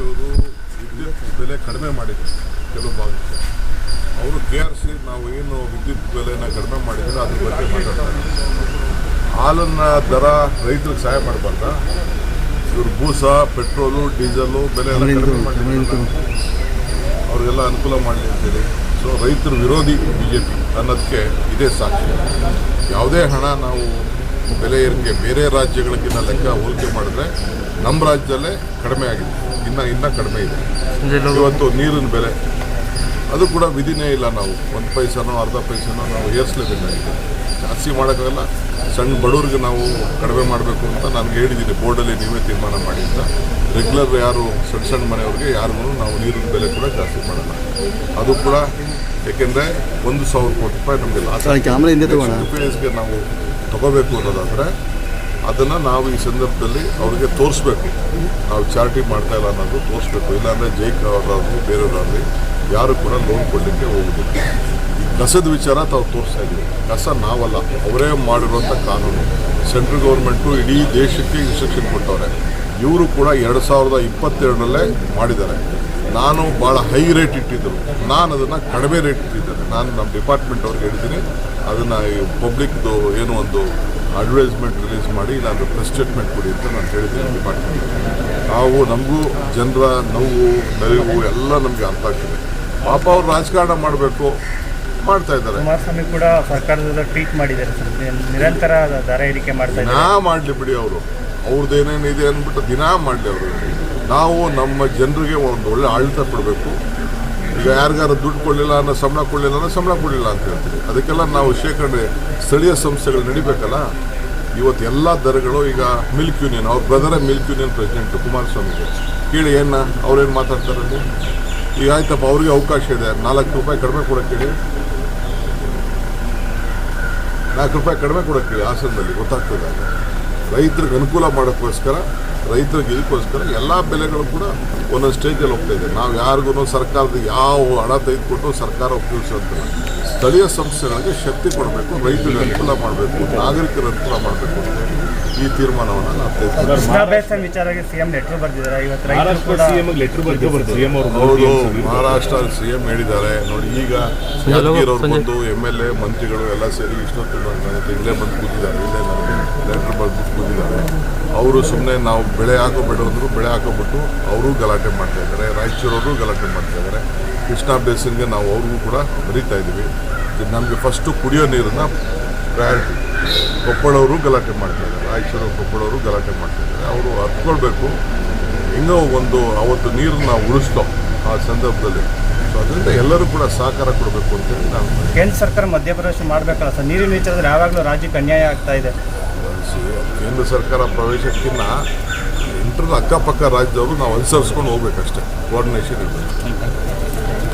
ಕುಮಾರಸ್ವಾಮಿಯವರು ವಿದ್ಯುತ್ ಬೆಲೆ ಕಡಿಮೆ ಮಾಡಿದ್ರು ಕೆಲವು ಭಾಗಕ್ಕೆ. ಅವರು ಕೆ ಆರ್ ಸಿ ನಾವು ಏನು ವಿದ್ಯುತ್ ಬೆಲೆನ ಕಡಿಮೆ ಮಾಡಿದರೆ ಅದ್ರ ಬಗ್ಗೆ ಮಾತಾಡ್ತಾರೆ. ಹಾಲನ್ನು ದರ ರೈತರಿಗೆ ಸಹಾಯ ಮಾಡಬಾರ್ದ? ಇವರು ಭೂಸ ಪೆಟ್ರೋಲು ಡೀಸೆಲು ಬೆಲೆ ಎಲ್ಲ ಕಡಿಮೆ ಮಾಡಿದ್ರು ಅವ್ರಿಗೆಲ್ಲ ಅನುಕೂಲ ಮಾಡಲಿ ಅಂತೇಳಿ. ಸೊ ರೈತರ ವಿರೋಧಿ ಬಿ ಜೆ ಪಿ ಅನ್ನೋದಕ್ಕೆ ಇದೇ ಸಾಕ್ಷಿ. ಯಾವುದೇ ಹಣ ನಾವು ಬೆಲೆ ಏರಿಕೆ ಬೇರೆ ರಾಜ್ಯಗಳಿಗಿನ್ನ ಲೆಕ್ಕ ಹೋಲಿಕೆ ಮಾಡಿದ್ರೆ ನಮ್ಮ ರಾಜ್ಯದಲ್ಲೇ ಕಡಿಮೆ ಆಗಿದೆ. ಇನ್ನು ಇನ್ನೂ ಕಡಿಮೆ ಇದೆ. ಇವತ್ತು ನೀರಿನ ಬೆಲೆ ಅದು ಕೂಡ ವಿಧಿನೇ ಇಲ್ಲ ನಾವು. ಒಂದು ಪೈಸನೋ ಅರ್ಧ ಪೈಸನೋ ನಾವು ಏರಿಸಲೇಬೇಕಾಗಿದೆ ಜಾಸ್ತಿ ಮಾಡೋಕ್ಕಾಗಲ್ಲ. ಸಣ್ಣ ಬಡವ್ರಿಗೆ ನಾವು ಕಡಿಮೆ ಮಾಡಬೇಕು ಅಂತ ನನಗೆ ಹೇಳಿದ್ದೀನಿ. ಬೋರ್ಡಲ್ಲಿ ನೀವೇ ತೀರ್ಮಾನ ಮಾಡಿ ಅಂತ. ರೆಗ್ಯುಲರ್ ಯಾರು ಸಣ್ಣ ಸಣ್ಣ ಮನೆಯವ್ರಿಗೆ ಯಾರಿಗೂ ನಾವು ನೀರಿನ ಬೆಲೆ ಕೂಡ ಜಾಸ್ತಿ ಮಾಡೋಣ ಅದು ಕೂಡ ಏಕೆಂದರೆ ಒಂದು ಸಾವಿರ ಕೋಟಿ ರೂಪಾಯಿ ನಮಗೆ ಲಾಸ್ ಸರ್ ಕ್ಯಾಮ್ರಾ ಹಿಂದೆ ತಗೋಣ. ಗೆ ನಾವು ತಗೋಬೇಕು ಅನ್ನೋದಾದರೆ ಅದನ್ನು ನಾವು ಈ ಸಂದರ್ಭದಲ್ಲಿ ಅವರಿಗೆ ತೋರಿಸ್ಬೇಕು. ನಾವು ಚಾರಿಟಿ ಮಾಡ್ತಾ ಇಲ್ಲ ಅನ್ನೋದು ತೋರಿಸ್ಬೇಕು. ಇಲ್ಲಾಂದರೆ ಜೈಕ್ ಅವರಾಗಲಿ ಬೇರೆಯವರಾಗಲಿ ಯಾರು ಕೂಡ ಲೋನ್ ಕೊಡಲಿಕ್ಕೆ ಹೋಗುದಿಲ್ಲ. ಈ ಕಸದ ವಿಚಾರ ತಾವು ತೋರಿಸ್ತಾ ಇದ್ದೀವಿ. ಕಸ ನಾವಲ್ಲ, ಅವರೇ ಮಾಡಿರುವಂಥ ಕಾನೂನು. ಸೆಂಟ್ರಲ್ ಗೌರ್ಮೆಂಟು ಇಡೀ ದೇಶಕ್ಕೆ ಇನ್ಸ್ಟ್ರಕ್ಷನ್ ಕೊಟ್ಟವ್ರೆ. ಇವರು ಕೂಡ ಎರಡು ಸಾವಿರದ ಇಪ್ಪತ್ತೆರಡರಲ್ಲೇ ಮಾಡಿದ್ದಾರೆ. ನಾನು ಭಾಳ ಹೈ ರೇಟ್ ಇಟ್ಟಿದ್ದರು. ನಾನು ಅದನ್ನು ಕಡಿಮೆ ರೇಟ್ ಇಟ್ಟಿದ್ದೇನೆ. ನಾನು ನಮ್ಮ ಡಿಪಾರ್ಟ್ಮೆಂಟ್ ಅವ್ರಿಗೆ ಹೇಳಿದ್ದೀನಿ ಅದನ್ನು ಪಬ್ಲಿಕ್ದು ಏನೋ ಒಂದು ಅಡ್ವರ್ಟೈಸ್ಮೆಂಟ್ ರಿಲೀಸ್ ಮಾಡಿ ಇಲ್ಲಾಂದ್ರೆ ಪ್ರೆಸ್ ಸ್ಟೇಟ್ಮೆಂಟ್ ಕೊಡಿ ಅಂತ ನಾನು ಹೇಳಿದ್ದೀನಿ ಡಿಪಾರ್ಟ್ಮೆಂಟ್ ನಾವು ನಮಗೂ ಜನರ ನೋವು ನಲಿವು ಎಲ್ಲ ನಮಗೆ ಅರ್ಥ ಆಗ್ತದೆ. ಪಾಪ ಅವ್ರು ರಾಜಕಾರಣ ಮಾಡಬೇಕು ಮಾಡ್ತಾ ಇದ್ದಾರೆ. ಕುಮಾರಸ್ವಾಮಿ ಕೂಡ ಸರ್ಕಾರದ ಟ್ವೀಟ್ ಮಾಡಿದ್ದಾರೆ ನಿರಂತರ ದರ ಏರಿಕೆ ಮಾಡ್ತಾ ನಾ ಮಾಡಲಿ ಬಿಡಿ ಅವರು. ಅವ್ರದ್ದು ಏನೇನಿದೆ ಅಂದ್ಬಿಟ್ಟು ದಿನಾ ಮಾಡಲಿ ಅವರು. ನಾವು ನಮ್ಮ ಜನರಿಗೆ ಒಂದು ಒಳ್ಳೆ ಆಡಳಿತ ಕೊಡಬೇಕು. ಈಗ ಯಾರಿಗಾರು ದುಡ್ಡು ಕೊಡಲಿಲ್ಲ ಅನ್ನೋ ಸಂಬಳ ಕೊಡಲಿಲ್ಲ ಅನ್ನೋ ಸಂಬಳ ಕೊಡಲಿಲ್ಲ ಅಂತ ಹೇಳ್ತೀವಿ. ಅದಕ್ಕೆಲ್ಲ ನಾವು ಶೇಖರಣೆ ಸ್ಥಳೀಯ ಸಂಸ್ಥೆಗಳು ನಡಿಬೇಕಲ್ಲ? ಇವತ್ತು ಎಲ್ಲ ದರಗಳು ಈಗ ಮಿಲ್ಕ್ ಯೂನಿಯನ್, ಅವ್ರ ಬ್ರದರ ಮಿಲ್ಕ್ ಯೂನಿಯನ್ ಪ್ರೆಸಿಡೆಂಟ್ ಕುಮಾರಸ್ವಾಮಿಗೆ. ಕೇಳಿ ಏನ ಅವ್ರೇನು ಮಾತಾಡ್ತಾರೆ? ಈಗ ಆಯ್ತಪ್ಪ, ಅವ್ರಿಗೆ ಅವಕಾಶ ಇದೆ. ನಾಲ್ಕು ರೂಪಾಯಿ ಕಡಿಮೆ ಕೊಡೋಕೆ ಹೇಳಿ ನಾಲ್ಕು ರೂಪಾಯಿ ಕಡಿಮೆ ಕೊಡೋಕ್ಕೆ ಹೇಳಿ ಹಾಸನದಲ್ಲಿ ಗೊತ್ತಾಗ್ತದೆ. ರೈತರಿಗೆ ಅನುಕೂಲ ಮಾಡೋಕ್ಕೋಸ್ಕರ, ರೈತರಿಗೆ ಇದಕ್ಕೋಸ್ಕರ ಎಲ್ಲ ಬೆಲೆಗಳು ಕೂಡ ಒಂದೊಂದು ಸ್ಟೇಜಲ್ಲಿ ಹೋಗ್ತಾ ಇದೆ. ನಾವು ಯಾರಿಗೂ ಸರ್ಕಾರದ ಯಾವ ಹಣ ತೆಗೆದುಕೊಟ್ಟು ಸರ್ಕಾರ ಉಪಯೋಗಿಸೋದಿಲ್ಲ ಸ್ಥಳೀಯ ಸಂಸ್ಥೆಗಳಿಗೆ ಶಕ್ತಿ ಕೊಡಬೇಕು ರೈತರಿಗೆ ಅನುಕೂಲ ಮಾಡಬೇಕು ನಾಗರಿಕರ ಅನುಕೂಲ ಮಾಡಬೇಕು ಈ ತೀರ್ಮಾನವನ್ನು ನಾವು ತೆಗೆದುಕೊಂಡಿದ್ದೀವಿ. ವಿದ್ಯಾಭ್ಯಾಸ ಸಿಎಂ ಲೆಟರ್ ಬರ್ದಿದ್ದಾರೆ. ಇವತ್ತು ರೈತರು ಮಹಾರಾಷ್ಟ್ರ ಕೂಡ ಸಿಎಂ ಲೆಟರ್ ಬರ್ತಾರೆ ಸಿಎಂ ಅವರು ಹೌದು ಮಹಾರಾಷ್ಟ್ರ ಸಿ ಎಂ ಹೇಳಿದ್ದಾರೆ. ನೋಡಿ ಈಗ ಯಾದಗಿರವ್ರು ಬಂದು ಎಂ ಎಲ್ ಎ ಮಂತ್ರಿಗಳು ಎಲ್ಲ ಸೇರಿ ಇಷ್ಟೊತ್ತು ಇಲ್ಲೇ ಬಂದು ಕೂತಿದ್ದಾರೆ. ಇಲ್ಲೇ ನನಗೆ ಲೆಟ್ರ್ ಬರೆದು ಕೂತಿದ್ದಾರೆ. ಅವರು ಸುಮ್ಮನೆ ನಾವು ಬೆಳೆ ಹಾಕೋಬೇಡ ಅಂದರು ಬೆಳೆ ಹಾಕೋಬಿಟ್ಟು ಅವರು ಗಲಾಟೆ ಮಾಡ್ತಾ ಇದ್ದಾರೆ. ರಾಯಚೂರವರು ಗಲಾಟೆ ಮಾಡ್ತಾ ಇದ್ದಾರೆ. ಕೃಷ್ಣಾ ಬೇಸಿನ್ಗೆ ನಾವು ಅವ್ರಿಗೂ ಕೂಡ ಬರೀತಾ ಇದ್ದೀವಿ. ನಮಗೆ ಫಸ್ಟು ಕುಡಿಯೋ ನೀರನ್ನ ಪ್ರಯಾರಿಟಿ ಕೊಪ್ಪಳವರು ಗಲಾಟೆ ಮಾಡ್ತಾ ಇದ್ದಾರೆ. ರಾಯಚೂರು ಕೊಪ್ಪಳವರು ಗಲಾಟೆ ಮಾಡ್ತಾ ಇದ್ದಾರೆ. ಅವರು ಹತ್ಕೊಳ್ಬೇಕು. ಇನ್ನೂ ಒಂದು ಅವತ್ತು ನೀರನ್ನ ಉಳಿಸ್ತೋ ಆ ಸಂದರ್ಭದಲ್ಲಿ. ಸೊ ಅದರಿಂದ ಎಲ್ಲರೂ ಕೂಡ ಸಹಕಾರ ಕೊಡಬೇಕು ಅಂತೇಳಿ ನಾನು ಕೇಂದ್ರ ಸರ್ಕಾರ ಮಧ್ಯಪ್ರವೇಶ ಮಾಡಬೇಕಲ್ಲ ಸರ್? ನೀರಿನ ವಿಚಾರದಲ್ಲಿ ಯಾವಾಗಲೂ ರಾಜ್ಯಕ್ಕೆ ಅನ್ಯಾಯ ಆಗ್ತಾ ಇದೆ. ಕೇಂದ್ರ ಸರ್ಕಾರ ಪ್ರವೇಶಕ್ಕಿಂತ ಅಕ್ಕಪಕ್ಕ ರಾಜ್ಯದವರು ನಾವು ಅನುಸರಿಸ್ಕೊಂಡು ಹೋಗ್ಬೇಕಷ್ಟೇ. ಕೋಆರ್ಡಿನೇಷನ್ ಇರಬೇಕು.